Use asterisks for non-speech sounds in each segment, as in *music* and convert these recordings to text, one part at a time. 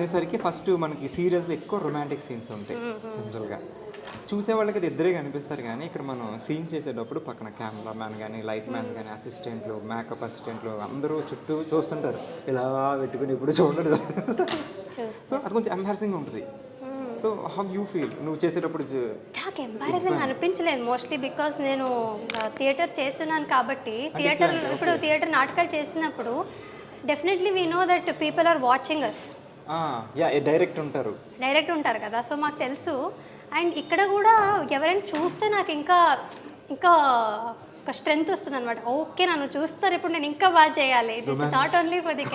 అనేసరికి ఫస్ట్ మనకి సీరియల్స్ ఎక్కువ రొమాంటిక్ సీన్స్ ఉంటాయి జనరల్గా చూసే వాళ్ళకి అది ఇద్దరే కనిపిస్తారు కానీ ఇక్కడ మనం సీన్స్ చేసేటప్పుడు పక్కన కెమెరా మ్యాన్ కానీ లైట్ మ్యాన్స్ కానీ అసిస్టెంట్లు మేకప్ అసిస్టెంట్లు అందరూ చుట్టూ చూస్తుంటారు. ఇలా పెట్టుకుని ఇప్పుడు చూడడు. సో అది కొంచెం ఎంబారసింగ్ ఉంటుంది. సో హౌ యూ ఫీల్ నువ్వు చేసేటప్పుడు నాకు ఎంబారసింగ్ అనిపించలేదు మోస్ట్లీ బికాస్ నేను థియేటర్ చేస్తున్నాను కాబట్టి థియేటర్ ఇప్పుడు థియేటర్ నాటకాలు చేసినప్పుడు definitely we know that people are watching us yeah direct ఉంటారు. డైరెక్ట్ ఉంటారు కదా సో మాకు తెలుసు. అండ్ ఇక్కడ కూడా ఎవరైనా చూస్తే నాకు ఇంకా ఇంకా ఒక స్ట్రెంగ్త్ వస్తుంది అనమాట ఓకే నన్ను చూస్తారు ఇప్పుడు నేను ఇంకా బాగా చేయాలి. Not only for the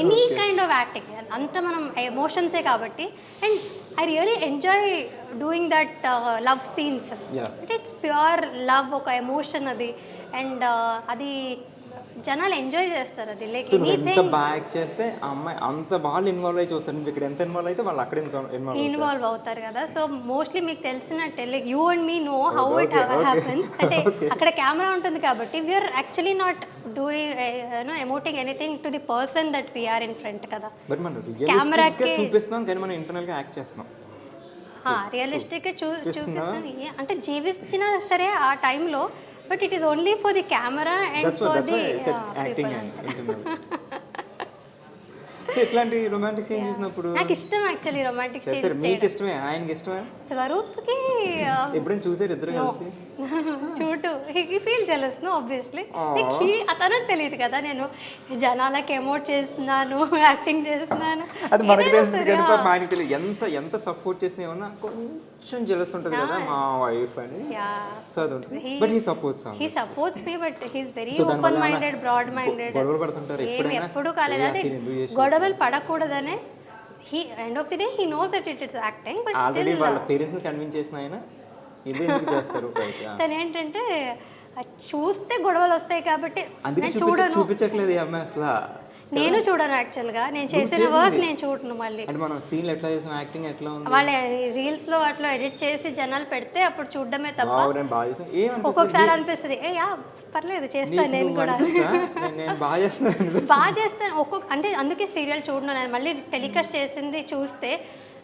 any kind of acting అంత మనం ఎమోషన్సే కాబట్టి. And I really enjoy doing that love scenes Yeah. It's pure love ఒక ఎమోషన్ అది. అండ్ అది జనాలు ఎంజాయ్ చేస్తారు అది. లైక్ సో నువ్వు ఎంత యాక్ట్ చేస్తే ఆ అమ్మాయి అంత బాగా ఇన్వాల్వ్ అయ్యి చూస్తారు. నువ్వు ఇక్కడ ఎంత ఇన్వాల్వ్ అయితే వాళ్ళు అక్కడ ఎంత ఇన్వాల్వ్ ఇన్వాల్వ్ అవుతారు కదా. సో మోస్ట్లీ మీకు తెలిసినట్టే like you and me know how it. Happens అంటే *laughs* అక్కడ కెమెరా ఉంటుంది కాబట్టి we're actually not doing you know emoting anything to the person that we're in front కదా. బట్ మనం కెమెరాకి- చూపిస్తున్నాం కానీ మనం ఇంటర్నల్గా యాక్ట్ చేస్తున్నాం రియలిస్టిక్ చూపిస్తుందా? అంటే జీవించినా సరే ఆ టైంలో but it is only for the camera and for the acting ఇట్లాంటి రొమాంటిక్ సీన్ చూసినప్పుడు నాకు ఇష్టం యాక్చువల్లీ రొమాంటిక్ సరే మీకు ఇష్టమే ఆయనకి ఇష్టమే స్వరూప్కి ఎప్పుడైనా చూసారు ఇద్దరు కలిసి? చూటు he feel jealous no obviously అతనికి తెలియదు కదా నేను జనాలకి ఎమోట్ చేస్తున్నాను *laughs* యాక్టింగ్ చేస్తున్నాను. అది మనకు తెలుసు సరే, కానీ ఆ. పాపం ఆయనకి తెలియదు. ఎంత ఎంత సపోర్ట్ చేసినా ఏమన్నా కొంచెం జెలస్ ఉంటుంది కదా మా వైఫ్ అని. సో అది ఉంటుంది. But he supports he supports me but he's very open minded broad minded గొడవలు పడుతుంటారు ఎప్పుడైనా? ఎప్పుడు కాలేదు? గొడవలు పడకూడదనే he end of the day he knows that it is acting but already వాళ్ళ పేరెంట్స్ కన్విన్స్ చేసిన ఆయన ఇది ఎందుకు *laughs* చేస్తారు తను ఏంటంటే చూస్తే గొడవలు వస్తాయి కాబట్టి చూడను. చూపించట్లేదు అమ్మాయి అసలు. నేను చూడను యాక్చువల్గా నేను చేసిన వర్క్ నేను చూడను మళ్ళీ. అంటే మనం సీన్లు ఎట్లా చేసాం యాక్టింగ్ ఎట్లా ఉంది? వాళ్ళ రీల్స్లో అట్లా ఎడిట్ చేసి జనాలు పెడితే అప్పుడు చూడడమే తప్ప నేను బాగా చేసాను. ఒక్కొక్కసారి అనిపిస్తుంది. ఏ యా పర్లేదు చేస్తాను నేను కూడా. నేను బాగా అనిపిస్తుంది. బాగా చేస్తాను. ఒక్కొక్క అంటే అందుకే సీరియల్ చూడను. నేను మళ్ళీ టెలికాస్ట్ చేసింది చూస్తే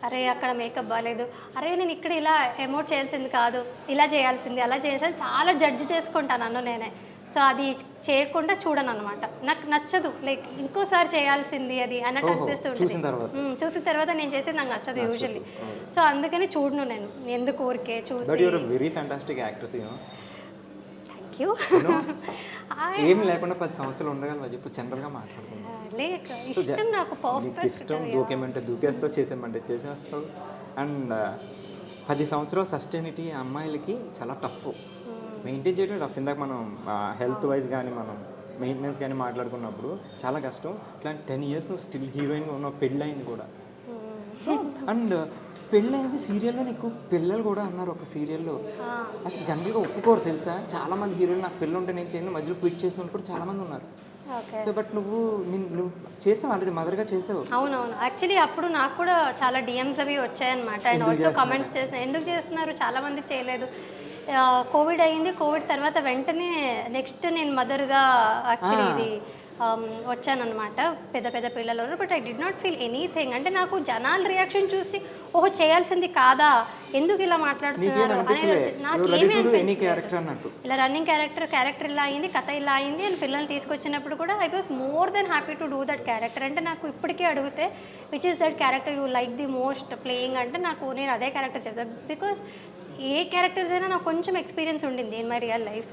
అరే అక్కడ మేకప్ బాగాలేదు అరే నేను ఇక్కడ ఇలా ఎమోట్ చేయాల్సింది కాదు ఇలా చేయాల్సింది అలా చేయాల్సింది. చాలా జడ్జి చేసుకుంటాను నన్ను నేనే. సో అది చేయకుండా చూడను అనమాట నాకు నచ్చదు. లైక్ ఇంకోసారి చేయాల్సింది అది అన్నట్టు ఓహో, అనిపిస్తుంటుంది చూసిన తర్వాత. మ్మ్, చూసిన తర్వాత నేను చేసేది నాకు నచ్చదు యూజువల్లీ సో అందుకని చూడను నేను. ఎందుకు ఊరికే చూసి *laughs* ఏం లేకుండా పది సంవత్సరాలు ఉండగలవా? చెప్పు జనరల్గా మాట్లాడుకుందాం. లేక ఇష్టం నాకు ఇష్టం దూకేమంటే దూకేస్తావు చేసేమంటే చేసేస్తావు. అండ్ పది సంవత్సరాల సస్టైనిటీ అమ్మాయిలకి చాలా టఫ్ మెయింటైన్ చేయడం టఫ్ ఇందాక మనం హెల్త్ వైజ్ కానీ మనం మెయింటెనెన్స్ కానీ మాట్లాడుకున్నప్పుడు చాలా కష్టం. ఇట్లాంటి టెన్ ఇయర్స్ నువ్వు స్టిల్ హీరోయిన్గా ఉన్నావు. పెళ్ళయింది కూడా. సో అండ్ పెళ్ళయింది సీరియల్లో నీకు పిల్లలు కూడా అన్నారు ఒక సీరియల్లో అసలు జనరల్గా ఒప్పుకోరు తెలుసా? చాలా మంది హీరోయిన్ నాకు పిల్లలు ఉంటే నేను చేయను మధ్యలో క్విట్ చేసిన వాళ్ళు కూడా చాలా మంది ఉన్నారు. సో బట్ నువ్వు నువ్వు చేసావు ఆల్రెడీ మదర్గా చేసావు. అవునవును. యాక్చువల్లీ అప్పుడు నాకు కూడా చాలా డిఎమ్స్ అవి వచ్చాయన్నమాట. అండ్ ఆల్సో కమెంట్స్ చేసిన ఎందుకు చేస్తున్నారు? చాలా మంది చేయలేదు. కోవిడ్ అయింది కోవిడ్ తర్వాత వెంటనే నెక్స్ట్ నేను మదర్గా యాక్చువల్లీ ఇది వచ్చానన్నమాట. పెద్ద పెద్ద పిల్లలు but I did not feel anything. అంటే నాకు జనాల రియాక్షన్ చూసి ఓహో చేయాల్సింది కాదా? ఎందుకు ఇలా మాట్లాడుతున్నారు? అనేది అనిపించలేదు. ఇలా రన్నింగ్ క్యారెక్టర్ క్యారెక్టర్ ఇలా అయింది కథ ఇలా అయింది అని పిల్లల్ని తీసుకొచ్చినప్పుడు కూడా I was more than happy to do that character అంటే నాకు ఇప్పటికీ అడిగితే which is that character you like the most playing అంటే నాకు నేను అదే క్యారెక్టర్ చెప్తాను బికాస్ ఏ క్యారెక్టర్స్ అయినా నాకు కొంచెం ఎక్స్పీరియన్స్ ఉండింది in my real life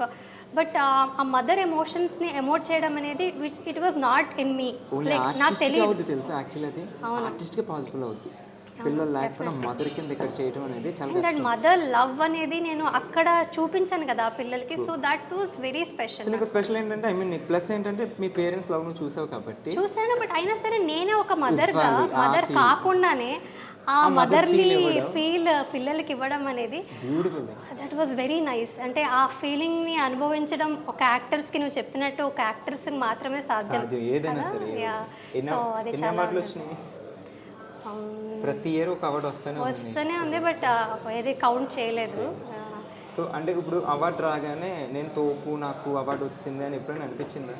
but ఆ మదర్ ఎమోషన్స్ని ఎమోట్ చేయడం అనేది it was not in me నాకు తెలియదు తెలుసా? యాక్చువల్లీ అది ఆర్టిస్ట్గా పాసిబుల్ అవుద్ది. పిల్లలు లేకపోయినా మదర్ కింద ఇక్కడ చేయడం అనేది చాలా మదర్ లవ్ అనేది నేను అక్కడ చూపించాను కదా పిల్లలకి. So that was very special నీకు స్పెషల్ ఏంటంటే ఐ మీన్ ప్లస్ ఏంటంటే మీ పేరెంట్స్ లవ్ నువ్వు చూసావు కాబట్టి చూసాను బట్ అయినా సరే నేనే ఒక మదర్గా మదర్. కాకుండానే ఆ ఇవ్వడం. ఫీల్ పిల్లలకి ఇవ్వడం అనేది దట్ వాజ్ వెరీ నైస్ అంటే ఆ ఫీలింగ్ని అనుభవించడం ఒక యాక్టర్స్కి నువ్వు చెప్పినట్టు ఒక యాక్టర్స్కి మాత్రమే సాధ్యం. ఏదైనా? సరే So, అది చాలా ప్రతి ఇయర్ ఒక అవార్డు వస్తూనే వస్తూనే ఉంది బట్ ఏది కౌంట్ చేయలేదు. సో అంటే ఇప్పుడు అవార్డు రాగానే నేను తోపు నాకు అవార్డు వచ్చింది అని ఎప్పుడైనా అనిపించిందా?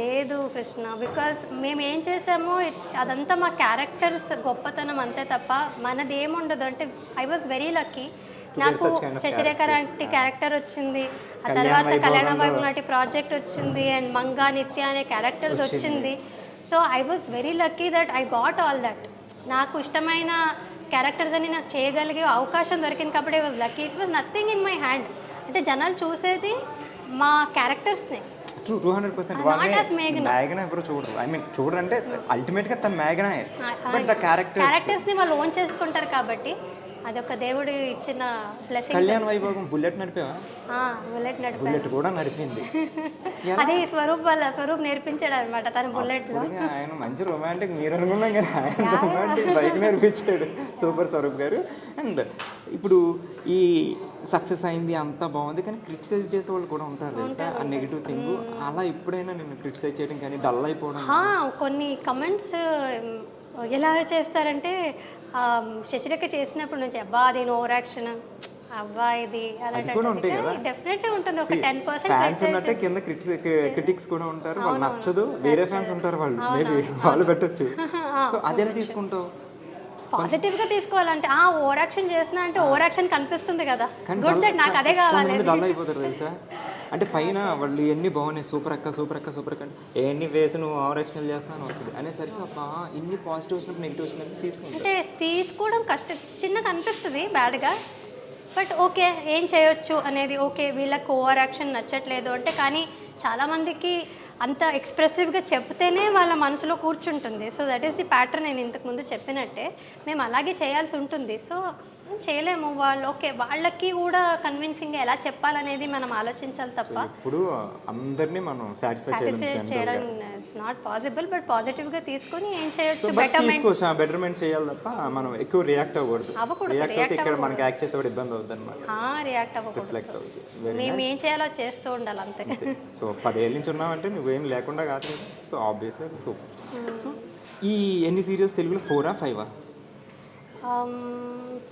లేదు కృష్ణ బికాజ్ మేము ఏం చేసామో అదంతా మా క్యారెక్టర్స్ గొప్పతనం అంతే తప్ప మనది ఏముండదు అంటే ఐ వాజ్ వెరీ లక్కీ నాకు శశిరేఖ. లాంటి క్యారెక్టర్ వచ్చింది. ఆ తర్వాత కళ్యాణ వైభవం లాంటి ప్రాజెక్ట్ వచ్చింది అండ్ మంగా నిత్య అనే క్యారెక్టర్స్ వచ్చింది. So I was very lucky that I got all that నాకు ఇష్టమైన క్యారెక్టర్స్ అని నాకు చేయగలిగే అవకాశం దొరికింది కాబట్టి I was lucky it was nothing in my hand అంటే జనాలు చూసేది మా క్యారెక్టర్స్ని ట్రూ టూ హండ్రెడ్ పర్సెంట్ వాళ్ళని. మ్యాగన ఎవరు చూడరు. ఐ మీన్ చూడరు అంటే అల్టిమేట్గా తన మ్యాగనే బట్ ద క్యారెక్టర్స్ క్యారెక్టర్స్ని వాళ్ళు ఓన్ చేసుకుంటారు కాబట్టి అదొక దేవుడు ఇచ్చిన బ్లెస్సింగ్ కళ్యాణ్ వైభోగం బుల్లెట్ నడిపేవా? బుల్లెట్ నడిపారు బుల్లెట్ కూడా నడిపింది. *laughs* అది స్వరూప్ వాళ్ళ స్వరూప్ నేర్పించాడు అనమాట తన బుల్లెట్ ఆయన మంచి రొమాంటిక్ మీరు అనుకున్నాం కదా ఆయన *laughs* రొమాంటిక్ బైక్ నేర్పించాడు సూపర్ స్వరూప్ గారు. అండ్ ఇప్పుడు ఈ సక్సెస్ అయింది అంతా బాగుంది. కానీ క్రిటిసైజ్ చేసే వాళ్ళు కూడా ఉంటారు తెలుసా? ఆ నెగిటివ్ థింగ్. అలా ఎప్పుడైనా నేను క్రిటిసైజ్ చేయడం కానీ డల్ అయిపోవడం కొన్ని కమెంట్స్ ఎలా చేస్తారంటే శశిరేఖ చేసినప్పుడు నుంచి అబ్బా అది ఓవర్ యాక్షన్ అబ్బా ఇది. డెఫినెట్లీ ఉంటుంది. ఒక టెన్ ఫ్యాన్స్ పర్సెంట్ ఉన్నట్టే కింద క్రిటిక్స్ కూడా ఉంటారు. వాళ్ళు నచ్చదు. వేరే ఫ్యాన్స్ ఉంటారు వాళ్ళు. మేబీ వాళ్ళు పెట్టొచ్చు. సో అది ఎలా తీసుకుంటావు? పాజిటివ్గా తీసుకోవాలంటే ఆ ఓవర్ యాక్షన్ చేస్తున్నా అంటే ఓవర్ యాక్షన్ కనిపిస్తుంది కదా. గుడ్ దట్ నాకు అదే కావాలి. డల్ అయిపోతారు తెలుసా? అంటే పైన వాళ్ళు ఎన్ని బాగున్నాయి సూపర్ అక్క సూపర్ అక్క సూపర్ అక్క ఎన్ని వేసి నువ్వు ఆవరక్షణలు చేస్తున్నాను వస్తుంది. అనేసరికి అబ్బా ఇన్ని పాజిటివ్ వచ్చినప్పుడు నెగిటివ్ వచ్చినప్పుడు తీసుకుంటారు అంటే తీసుకోవడం కష్టం. చిన్నగా అనిపిస్తుంది బ్యాడ్గా. బట్ ఓకే ఏం చేయొచ్చు అనేది ఓకే వీళ్ళకి ఓవర్ యాక్షన్ నచ్చట్లేదు అంటే కానీ చాలామందికి అంత ఎక్స్ప్రెసివ్గా చెప్తేనే వాళ్ళ మనసులో కూర్చుంటుంది. So that is the pattern నేను ఇంతకు ముందు చెప్పినట్టే. మేము అలాగే చేయాల్సి ఉంటుంది. సో చేయలేము. వాళ్ళు ఓకే వాళ్ళకి కూడా కన్విన్సింగ్గా ఎలా చెప్పాలనేది మనం ఆలోచించాలి తప్ప. ఇప్పుడు అందరినీ మనం సాటిస్ఫై చేయడం ఇట్స్ నాట్ పాసిబుల్ బట్ పాజిటివ్గా తీసుకొని ఏం చేయొచ్చు? బట్ బెటర్మెంట్ బెటర్మెంట్ చేయాలి తప్ప మనం ఎక్కువ రియాక్ట్ అవ్వకూడదు. అవ్వకూడదు, రియాక్ట్ అయితే ఇక్కడ మనకి యాక్ట్ చేసేవాడు ఇబ్బంది అవుతుంది అనమాట రియాక్ట్ అవ్వకూడదు. మేము ఏం చేయాలో చేస్తూ ఉండాలి అంతే. సో పదేళ్ళ నుంచి ఉన్నావంటే నువ్వేం లేకుండా కాదు కదా. సో ఆబ్వియస్లీ అది సూపర్. సో ఈ ఎన్ని సీరియల్స్ తెలుగులో? ఫోరా ఫైవా Um,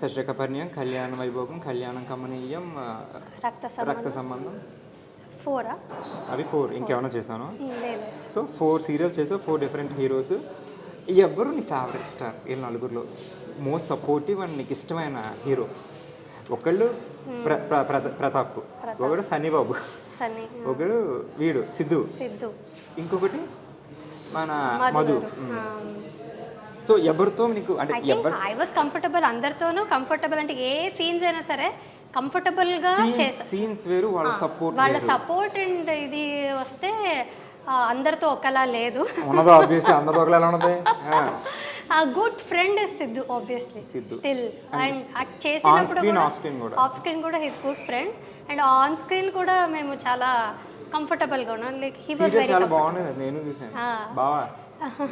శశిరేఖ పరిణయం కళ్యాణ వైభోగం కళ్యాణం కమనీయం రక్త సంబంధం. ఫోరా అవి ఫోర్ ఇంకేమైనా చేశాను సో ఫోర్ సీరియల్స్ చేసావు ఫోర్ డిఫరెంట్ హీరోస్ ఎవరు నీ ఫేవరెట్ స్టార్ ఈ నలుగురిలో. మోస్ట్ సపోర్టివ్ అండ్ నీకు ఇష్టమైన హీరో ఒకళ్ళు ప్ర ప్ర- ప్ర- ప్రతాప్. ఒకడు సన్నిబాబు. సన్నీ *laughs* ఒకడు వీడు సిద్ధు. ఇంకొకటి మన మధు. సో ఎవరితో నీకు అంటే ఐ థింక్ ఎవరు ఐ వాజ్ కంఫర్టబుల్ అందరితోనూ కంఫర్టబుల్ అంటే ఏ సీన్స్ అయినా సరే కంఫర్టబుల్గా చేసా సీన్స్ వేరు వాళ్ళ సపోర్ట్ వాళ్ళ సపోర్ట్ అండ్ ఇది వస్తే అందరితో ఒకలా లేదు. ఉన్నదో ఆబ్వియస్లీ అందరితో ఒకలా ఉన్నది ఆ good friend is Siddhu. Obviously Siddhu. Still and on చేసినప్పుడు. ఆఫ్ స్క్రీన్ కూడా he's good friend and on screen కూడా మేము చాలా కంఫర్టబుల్గా ఉన్నాం. లైక్ హీ సీరియల్ వెరీ చాలా బాగుంది నేను చూసాను. బావా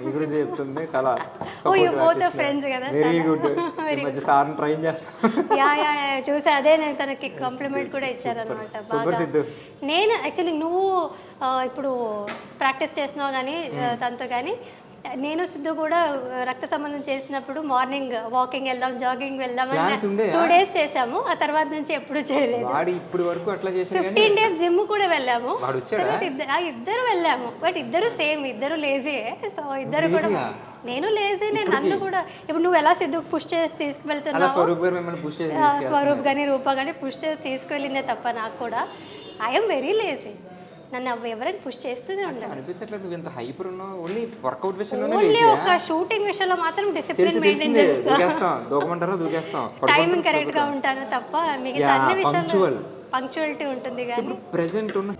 గురించి చెప్తుంది చాలా *laughs* you both are friends కదా, వెరీ. గుడ్ *laughs* ఈ మధ్య సార్ని ట్రైన్ చేస్తాను యా యా యా, చూసి. అదే నేను తనకి కాంప్లిమెంట్ కూడా ఇచ్చారనమాట సూపర్ బాగా. సిద్ధు. నేను యాక్చువల్లీ నువ్వు ఇప్పుడు ప్రాక్టీస్ చేస్తున్నావు కానీ ఆ, తనతో కానీ నేను సిద్ధు కూడా రక్త సంబంధం చేసినప్పుడు మార్నింగ్ వాకింగ్ వెళ్దాం జాగింగ్ వెళ్దాం? టూ డేస్ చేసాము ఆ తర్వాత నుంచి ఎప్పుడు చేయలేదు. వాడు ఇప్పటి వరకు అట్లా ఫిఫ్టీన్ డేస్ జిమ్ కూడా వెళ్ళాము. ఇద్దరు వెళ్ళాము. బట్ ఇద్దరు సేమ్ ఇద్దరు లేజీయే సో ఇద్దరు కూడా? నేను లేజీనే నన్ను కూడా ఇప్పుడు నువ్వు ఎలా సిద్ధుకు పుష్ చేసి తీసుకువెళ్తున్నావు? స్వరూప్ కానీ రూప కానీ పుష్ చేసి తీసుకెళ్ళిందే తప్ప నాకు కూడా. ఐఎమ్ వెరీ లేజీ నన్ను ఎవ- ఎవరైనా పుష్ చేస్తూనే ఉండాలి అనిపించట్లేదు ఇంత హైపర్ ఉన్నావు. ఓన్లీ వర్కౌట్ విషయంలోనే ఓన్లీ? ఒక షూటింగ్ విషయంలో మాత్రం డిసిప్లిన్ మెయింటైన్ చేస్తా. దూకమంటారా దూకేస్తాం? *laughs* టైమింగ్ కరెక్ట్గా ఉంటాను తప్ప మిగతా అన్ని విషయాలు. పంక్చువాలిటీ ఉంటుంది కానీ ప్రెసెంట్ ఉన్న